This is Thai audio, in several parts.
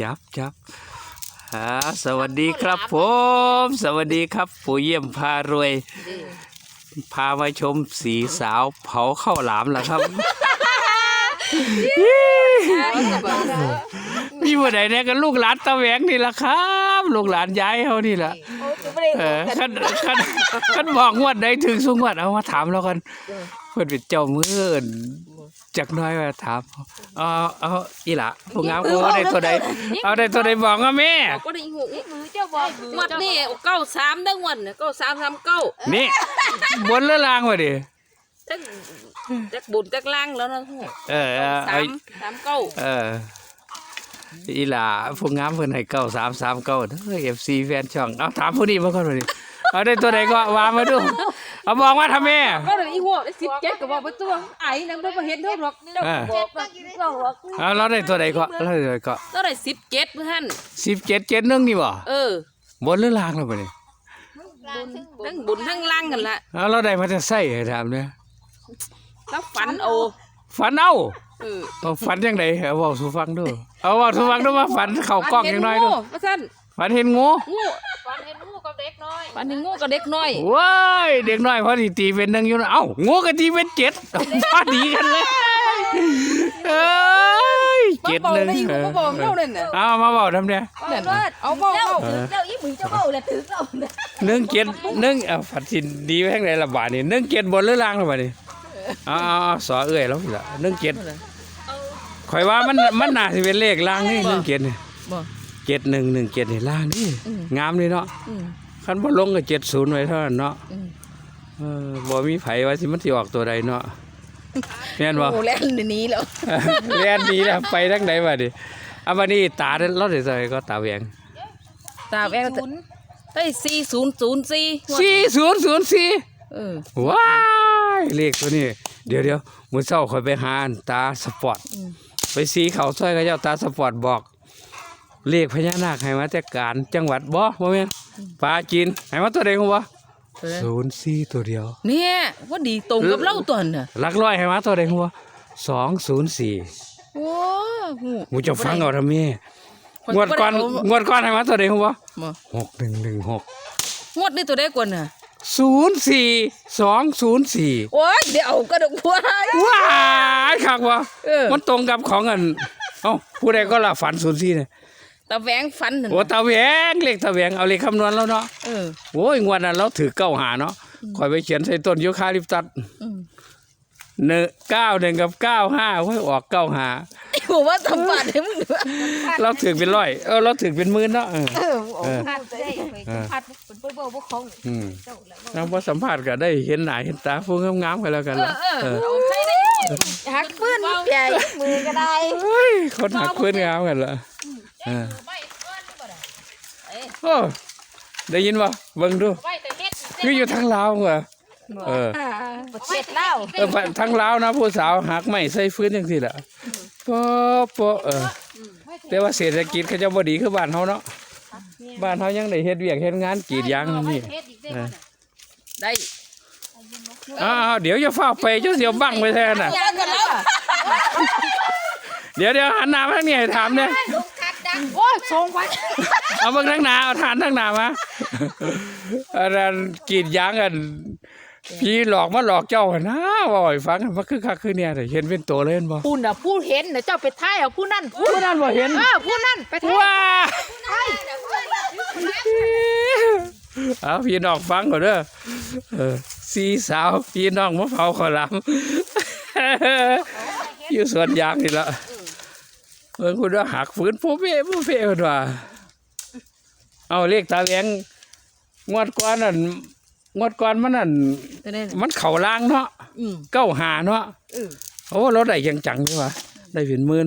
จับจับอ่าสวัสดีครับผม สวัสดีครับปู่เยี่ยมพารวย พามาชมสีสาวเผาข้าวหลามแล้วครับ มีวันไหนเนี่ยก็ลูกหลานตะแหวงนี่แหละครับ ลูกหลานย้ายเขานี่แหละเออขันขันขันบอกงวดใดถึงสุงวดเอามาถามแล้วกัน เพื่อนเป็นเจ้ามือ จากหน้อยมาถามเอาเอาอีหละผู้งามกูได้ตัวใดเอาได้ตัวใดบอกว่าแม่ก็ได้หูมือเจ้าบอกงวดนี่เก้าสามได้งวดเนี่ยเก้าสามสามเก้านี่บนเรือลางวะดิจักจักบุญจักล่างแล้วนะฮู้เออสาเอามสามเก้าเอออีหล่าผู้งามเพิ่นให้เก้าสามสามเก้าเด้อเอฟซีแฟนช่องเอาถามผู้นี้มาก่อนเลยเอาได้ตัวใดก็วางมาดูเอาบอกว่าทำแม่ก็เลย อีหัวได้สิบเจ็ดก็บอกว่าตัวไอ้นั่นไม่เห็นเท่าหรอกเจ้าอ่าบอกว่าเราหรอกเอาเราได้ตัวใดก็เราได้ตัวใดก็ก็ได้สิบเจ็ดเพื่อนสิบเจ็ดเจ็ดหนึ่งนี่บ่เออบนหรือล่างแล้วบ่นี่ทั้งบุญทั้งล่างกันละเอาเราได้มาจะใส่ให้ถามเนี่ยแล้วฝันโอฝันเอาเออเอาฝันยังไงเอาเว้าสู่ฟังดูเอาเว้าสู่ฟังดูว่าฝันเข้ากล้องยังน้อยดูว่าซั่น ฝันเห็นงูงูฝันเห็นงูกับเด็กน้อยฝันเห็นงูกับเด็กน้อยว้ายเด็กน้อยพอดีตีเป็นหนึ่งอยู่นะเอ้างูก็ตีเป็นเจ็ดพอดีกันเลยเอ้ยเจ็ดมาหนึ่งบอกได้อีกบ่บอกเท่านั้นน่ะเอามาบอกทำเนี่ยนั่นเอาบอกเอาเจ้าอีหมือเจ้าเบ้าแหละถึงเราหนึ่งเจ็ดหนึ่งเอาฝันสินดีแพงไรละบาทนี่หนึ่งเจ็ดบนหรือล่างละบาทนี่เอาเอาเอาสอเอื่อยแล้วพี่ละหนึ่งเจ็ดข่อยว่ามันมันน่าจะเป็นเลขล่างนี่หนึ่งเจ็ดนี่บ่ เจ็ดหนึ่งหนึ่งเจ็ดนี่ล่างนี่งามเลยเนาะอืมคันบ่ลงก็เจ็ดศูนย์ไว้เท่านั้นเนาะอืมเออบ่มีไผว่าสิมันสิออกตัวใดเนาะแม่นบ่ โอ้แล้วหนีแล้ว เรียนดีแล้วไปทางไหนมาดิเอามานี่ตาเราได้ใส่ก็ตาแหวงตาแววได้สี่ศูนย์ศูนย์สี่สี่ศูนย์ศูนย์สี่เออว้ายเลขตัวนี้ เดี๋ยวเดี๋ยวมื้อเช้าคอยไปหาอันตาสปอร์ต อืมไปสีเขาซอยกับเจ้าตาสปอร์ตบอก เลขพญานาคให้มาจากการจังหวัดบ่บ่แม่นปลาจีนให้มาตัวใดฮู้บ่ศูนย์สี่ตัวเดียว เนี่ยว่าดีตรงกับเล่าตัวน่ะหลักร้อยให้มาตัวใดฮู้บ่สองศูนย์สี่โอ้โหหมูจะฟังเอาทำไมงวดก่อนงวดก่อนให้มาตัวใดฮู้บ่มาหกหนึ่งหนึ่งหกงวดนี้ตัวได้กว่าน่ะศูนย์สี่สองศูนย์สี่โอ้ยเดี๋ยวกระดกบัวว้ายคักวะเออมันตรงกับของอันเอ้าผู้ใดก็ละฝันศูนย์สี่เนี่ย ตาแหวงฟันน่ะโอ้ตาแหวงเลขตาแหวงเอาเลขคำนวณแล้วเนาะเออ โอ้ยงวดนั้นเราถือเก้าหาเนาะคอยไปเขียนใส่ต้นยูคาลิปตัสอืมหนึ่งเก้าหนึ่งกับเก้าห้าไว้ยออกเก้าหาบอกว่าทำบาดให้มึงดูเราถือเป็นร้อยเออเราถือเป็นหมื่นเนาะเออ เออพัดได้พัดเป็นเบ้าบ่ของอืมเจ้าแล้วเราพอสัมภาษณ์ก็ได้เห็นหน้าเห็นตาฟูงามๆกันแล้วกันละเออเอาใช่ได้หักปืนใหญ่มือก็ได้เฮ้ยคนหักเพื่อนงามกันละ เออไม่เอิ้นบ่ได้โอ้ได้ยินบ่เบิ่งดูไว้แต่เฮ็ดคืออยู่ทางลาวเหรอเออประเทศลาวเออทางลาวนะผู้สาวหักไม่ใส่ฟื้นจังซี่ล่ะปอปอเออแต่ว่าเศรษฐกิจเขาเจะบ่ดีคือบ้านเฮาเนาะบ้านเฮายังได้เฮ็ดเวียกเฮ็ดงานกรีดยางนั่นนี่เฮ็ดอีกได้บ่น่ะได้อ้าวเดี๋ยวจะฟ้าไปเจ้าเสียวบังไปแทนน่ะยังกันแล้วเดี๋ยวเดี๋ยวหันหน้ามาทางนี้ให้ถามเนี่ยลูกคัดดัง โอ้ยส่งไว้เอาเบิ่งทางหน้าเอาทานทางหน้ามาอันนั้นกรีดยางกันพี่หลอกมาหลอกเจ้าหั่นนะว่าให้ฟังมันคือคักคือเนี่ยแต่เห็นเป็นตัวเลยเห็นบ่ผู้น่ะผู้เห็นน่ะเจ้าไปท้ายเอาผู้นั้นผู้ผู้นั้นบ่เห็นเออผู้นั้นไปท้ายว้าเอาพี่น้องฟังก่อนเด้อเออสีสาวพี่น้องมาเผาขอลามอยู่สวนยางนี่ละ เพิ่นคุณว่าหักฝืนผู้เพ่ผู้เพ่เพิ่นว่าเอาเลขตาแหวงงวดก่อนนั่นงวดก่อนมันนั่นตัวได้มันเข่าล่างเนาะอืมเก้าหาเนาะเออโอ้เราได้ยังจังใช่ปะได้เป็นหมื่น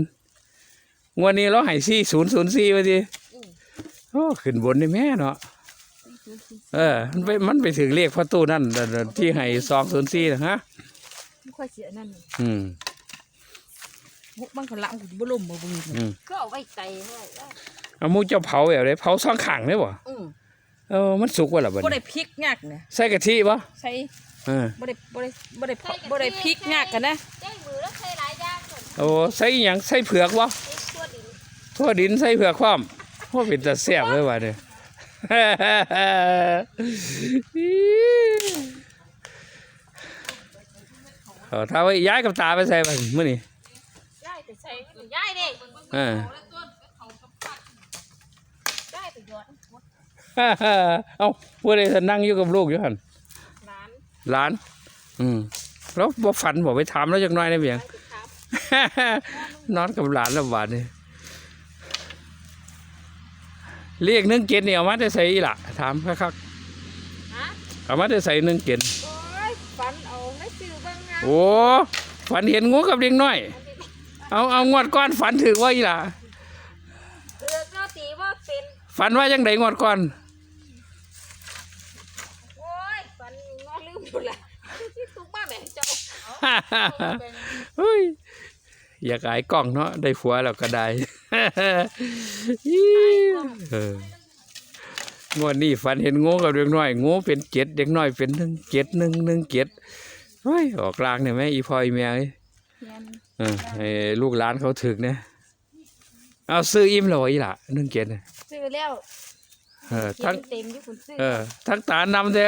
งวันนี้เราให้สี่ศูนย์ศูนย์สี่ไปทีโอ้ขึ้นบนได้แม่เนาะเออ มันไปมันไปถึงเลขประตูนั่นน่ะที่ให้สองศูนย์สี่นะฮะ ไม่ค่อยเสียนั่น อืม มุกบังขลังบ่ล่มบ่บึงอืมก็เอาไว้ใจให้เอาหมูเจ้าเผาแบบไหนเผาสองขังได้บ่อืมเออมันสุกว่าล่ะบัดบ่นี้ได้พริกงักนะใส่กะทิบ่ใส่เออบ่ได้บ่ได้บ่ได้บ่ได้พริกงักกันนะเจ้มือแล้วใช้หลายอย่างก่อนโอ้ใส่อหยังใส่เผือกบ่ไอ้ตัวดินโทพ่อดินใส่เผือกความพ่อเป็นตาแซ่บเลยว่ะเนี่ย เออถ้าว่าย้ายกับตาไปใส่มันมื้อนี้ ย้ายไปใส่ย้าย เด้เออย้ายไปยอดเอ้าผู้ใดจะนั่งอยู่กับลูกอยู่หั่นร้านหลาน อืมแล้วบ่ฝันบ่ไปถามแล้วจักหน่อยได้เพียงนอนกับหลานแล้วบาดนี่เรียกหนึ่งเกณฑ์นี่เอามาได้ใส่อีหล่ะถามคักฮะๆเอามาได้ใส่หนึ่งเกณฑ์โอ้ยฝันเอาไม่ซื้อเบิ่งงานโอ้ฝันเห็นงูกับเด็กน้อย เอาเอางวดก้อนฝันถือว่าอีหล่ะเออก็ตีว่าเป็นฝันว่าจังไดงวดก่อน โอ้ยฝันงอลืมหมดละที่ตุกมาแม่เจ้าเฮ้ยอยากอายกล้องเนาะได้ผัวแล้วก็ได้เอองวดนี้ฝันเห็นงูกับเด็กน้อยงูเป็นเจ็ดเด็กน้อยเป็นหนึ่งเจ็ดหนึ่งหนึ่งเจ็ดเฮ้ยออกกลางเนี่ยแม่อีพ่ออีแม่เอ้ยเออให้ลูกหลานเขาถึกเนี่ยเอาซื้ออิ่มแล้ววะอีหล่ะหนึ่งเจ็ดเนี่ยซื้อแล้วเออเขียทั้งนเต็มอยู่คุณซื้อเออทั้งตานำแต่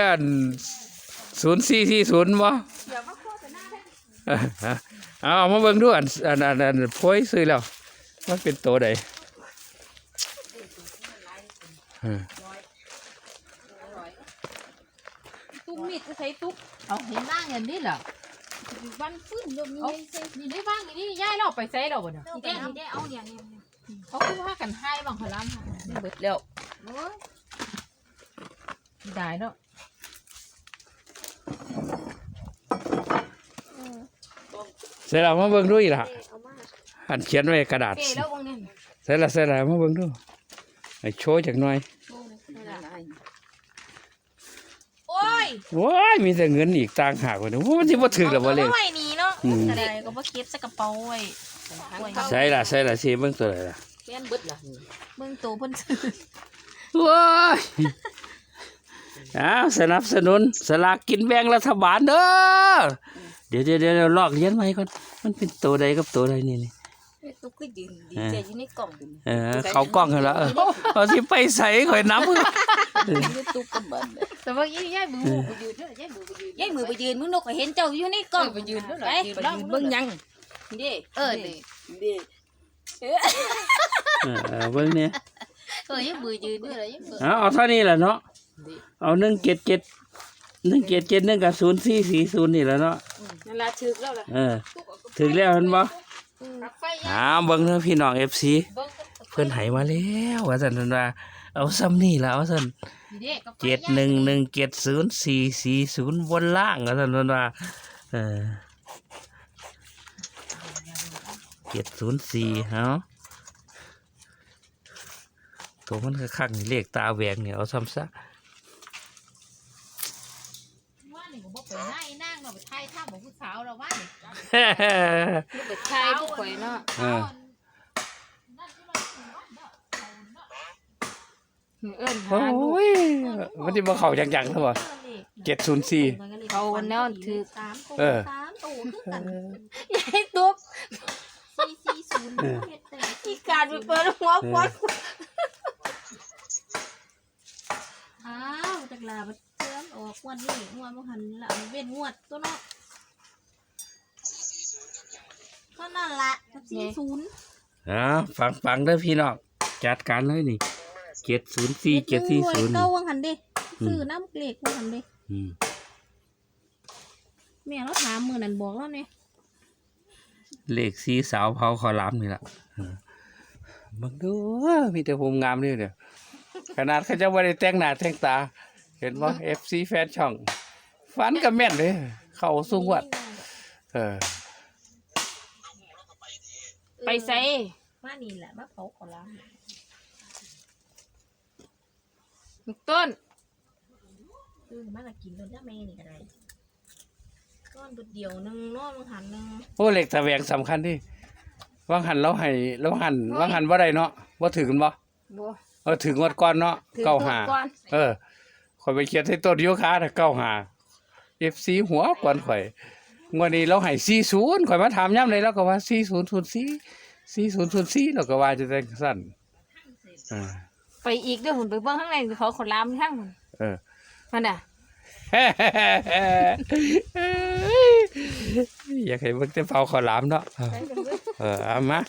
ศูนย์สี่สี่ศูนย์บ่เดี๋ยวมาโฆษณาได้เออฮะเอาเอามาเบิ่งดูอันอันอันอันโพยซื้อแล้ว มันเป็นตัวใดเออตุ้มมีดจะใช้ตุ๊กเอาเห็นบ้างเงินนี่เหรอ วันฟื้นยมเอานี่ใส่นี่ได้บ้างนี่ย้ายเราไปใส่เราบ่เนาะนี่ได้นี่ได้เอาเนี่ยเนี่ยเขาคือว่ากันให้บางพลามเบิดแล้วโอ้ยได้เนาะเสร็จแล้วมาเบิ่งดูอีกล่ะเอามาอันเขียนไว้กระดาษเป้แล้ววงเนี่ยเสร็จแล้วเสร็จแล้วมาเบิ่งดูให้โชว์จักหน่อยโอ้ ยโอ้ยมีแต่เงินอีกต่างหากว่าเด้อว่ามันสิบ่ถึกแล้วบ่เลยอาไว้นี่เนาะอืมกระไดก็บ่เก็บใส่กระเป๋าไว้ใช่ล่ะใช่ล่ะสิเบิ่งตัวใดล่ะแม่นเบิดล่ะเบิ่งตัวเพิ่นซื้อว้ายอ้าวสนับสนุนสลากกินแบ่งรัฐบาลเด้อเดี๋ยวเดี๋ยวเดี๋ยวลอกเลียนไว้ก่อนมันเป็นตัวใดกับตัวใดนี่นี่ ตุ๊กก็ยืนดีใจอยู่ในกล่องอยู่เออเขากล้องกันแล้วเออเอาสิไปใส่ข่อยน้ำ ตุ๊กกันบัดแต่ว่ายี่ยายมือไปยืนเด้อยายมือไปยืนยายมือไปยืนมึงนกก็เห็นเจ้าอยู่ในกล่องไปยืนด้วยไปลองเบิ่งยังนี่เออนี่เออเออเบิ่งเนี่ยเออยายมือยืนด้วยเลยยายมือเอาเอาเท่านี้แหละเนาะเอาหนึ่งเจ็ดเจ็ดหนึ่งเจ็ดเจ็ดหนึ่งกับศูนย์สี่สี่ศูนย์นี่แหละเนาะนั่นละถึกแล้วล่ะเออถึงแล้วเห็นบ่อ้าวเบิ่งเด้อพี่น้องเอฟซีเบิ่งเพิ่นให้มาแล้วว่าซั่นนว่า เอาซ้ำนี่ล่ะเอาซั่นนี่เด้กับเจ็ดหนึ่งหนึ่งเจ็ดศูนย์สี่สี่ศูนย์บนล่างว่าซั่นเพิ่นว่าเออเจ็ดศูนย์สี่เฮาตัวมันคักๆนี่เลขตาแหวกเนี่ยเอาซ้ำซะว่านี่ก็บ่ไปไหนนั่งเนาะไปถ่ายทำของผู้สาวเราว่านี่ไปทายผู้ข่อยเนาะ เออเอิ้นโอหาลูก้ยมันจะมาเข่าจังๆเท่าบ่เจ็ดศูนย์สี่ เขาแนวถือเออยายตุ๊กอีการไปเปิดหัวควัดอ้าวจากลาบัดเชื่อมออกงวดนี้งวดบ่หันละเอาเว้นงวดตัวเนาะเท่านั้นละกับสี่ศูนย์อ่าฟังฟังเด้อพี่น้องจัดการเลยนี่ เจ็ดศูนย์สี่เจ็ดสี่ศูนย์เก้าวังหันเด้อืมซื้อน้ำเกล็กวังหันเด้อืมแม่เราถามมือนั่นบอกแล้วเนี่ยเลขสีสาวเผาขอลามนี่ละเออเบังดูมีแต่ภูมิงามเลยเดี๋ยวขนาดเขาจะว่าได้แต่งหน้าแต่งตา เห็นว่าเอฟซีแฟนช่องฟันกับแม่นเลยเข้าสูงวัดเออ ไปใส่มานี่แหละมาเผาขอล้างต้นซื้อมาละกินแล้วจ้าแม่นี่ก็ได้ก้อนเบิดเดียวหนึงนอนวังหันหนึงโอ้เหล็กตะแหวงสำคัญที่ว่างหันเราให้เราหันว่างหันว่าได้เนาะว่าถึงกันบ่บ่เออถึงงวดก่อนเนาะถือเก้าตัวหาก่อน เออข่อยไปเขียนให้ต้นโยคะน่ะเก้าหาเอฟซีหัวก่อนข่อยงวดนี้เราให้สี่ศูนย์ข่อยมาถามย้ำเลยแล้วก็ว่าสี่ศูนย์ศูนย์สี่สี่ศูนย์ศูนย์สี่เราก็ว่าจะแต่งสั้นอ่า ไปอีกเด้อหุ่นไปเบิ่งข้างในเขาขอลามข้างหุ่นเออ มันน่ะอยากให้เบิ่งแต่เผาข้าวหลามเนาะเออเอามา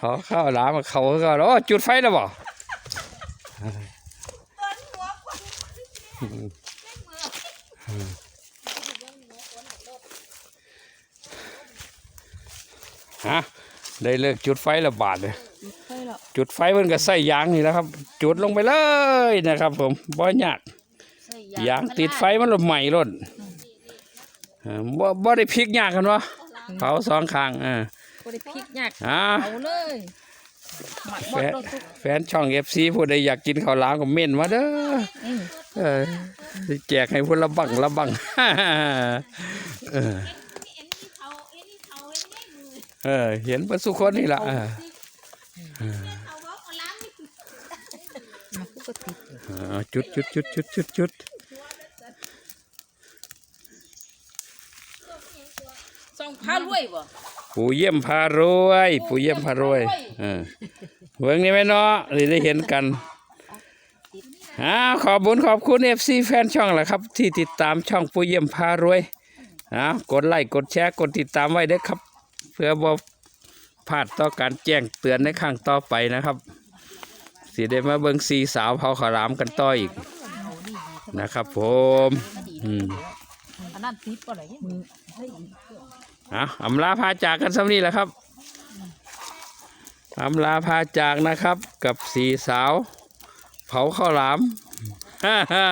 เผาข้าวหลามเขาก็โอ้จุดไฟแล้วบ่ฮะได้เลิกจุดไฟแล้วบาดเลย จุดไฟมันก็ใส่ยางนี่แหล้วครับ จุดลงไปเลยนะครับ ผมบ่ยากยางติดไฟมันละใหม่ล้นเออบ่บ่ได้พลิกยากกันวะเผาสองข้างอ่าบ่ได้พริกยากอ่าเอาเลยหมักหมแฟดนรถทุกแฟนช่อง FC ผู้ใดอยากกินข้าวหลามก็เม่นมาเด้ออเออสิแจกให้พุ่นละบังละบังเออเออเห็นเพิ่นสุคนนี่ล่ะ จุดจุดจุดจุดจุดจุดส่องพารวยบ่ผู้เยี่ยมพารวยผู้เยี่ยมพารวยเออเบิ่งนี่แม่เนาะเลยได้เห็นกันอ่าขอบคุญขอบคุณ FC แฟนช่องแหละครับ ที่ติดตามช่องผู้เยี่ยมพารวยอ่ากดไลค์กดแชร์กดติดตามไว้เด้อครับ เพื่อบ่ พลาดต่อการแจ้งเตือนในครั้งต่อไปนะครับสิได้มาเบิ่งสีสาวเผาขาวหลามกันต่ออีกนะครับผมอืมอันนั้นติดบ่ได้มืออะอำลาพาจากกันสักนี้แหละครับอำลาพาจากนะครับ กับสีสาว เผาข้าวหลามฮ่าฮ่า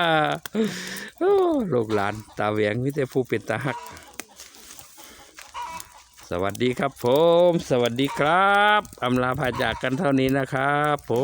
โอ้ลูกหลานตาแหวงมิแต่ผู้เป็นตาหักส วัสดีครับผม สวัสดีครับอำลาพาจากกันเท่านี้นะครับผม